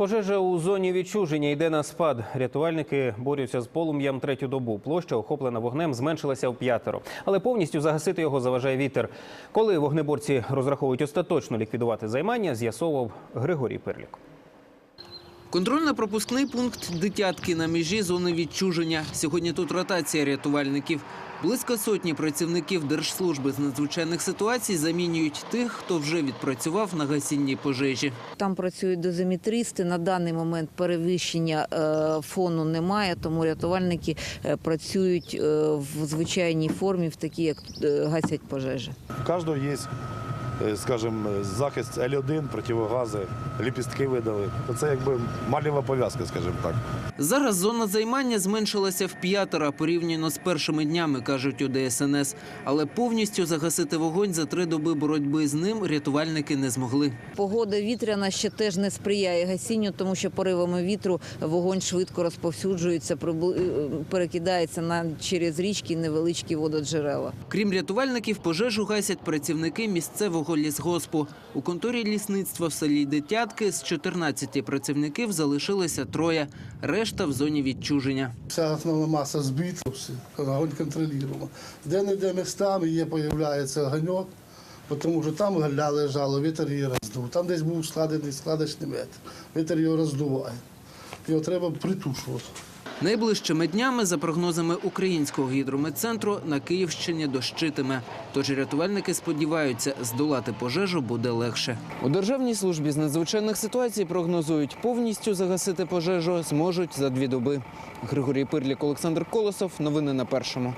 Пожежа у зоні відчуження йде на спад. Рятувальники борються з полум'ям третю добу. Площа, охоплена вогнем, зменшилася в п'ятеро. Але повністю загасити його заважає вітер. Коли вогнеборці розраховують остаточно ліквідувати займання, з'ясовував Григорій Перлік. Контрольно-пропускний пункт дитятки на межі зони відчуження. Сьогодні тут ротація рятувальників. Близько сотні працівників Держслужби з надзвичайних ситуацій замінюють тих, хто вже відпрацював на гасінній пожежі. Там працюють дозиметристи. На даний момент перевищення е, фону немає, тому рятувальники е, працюють е, в звичайній формі, в такій, як гасять пожежі. У каждого есть, е, скажем, захист L1, противогази, ліпістки видали. Це якби малєва пов'язка, скажімо так. Зараз зона займання зменшилася в п'ятеро порівняно з першими днями, кажуть у ДСНС. Але повністю загасити вогонь за три доби боротьби з ним рятувальники не змогли. Погода вітряна ще теж не сприяє гасінню, тому що поривами вітру вогонь швидко розповсюджується, е, перекидається на через річки невеличкі вододжерела. Крім рятувальників, пожежу гасять працівники місцевого лісгоспу. У конторі лісництва в селі Дитятки з 14 працівників залишилося троє. Решта в зоні відчуження. Вся основна маса збита, всі, огонь контролюємо. Де-не-де містами є, появляється огоньок, тому що там галя лежало, вітер її роздув. Там десь був складений складочний метр. Вітер його роздуває. Його треба притушувати. Найближчими днями, за прогнозами Українського гідрометцентру, на Київщині дощитиме. Тож рятувальники сподіваються, здолати пожежу буде легше. У Державній службі з надзвичайних ситуацій прогнозують, повністю загасити пожежу зможуть за дві доби. Григорій Пирлік, Олександр Колосов. Новини на першому.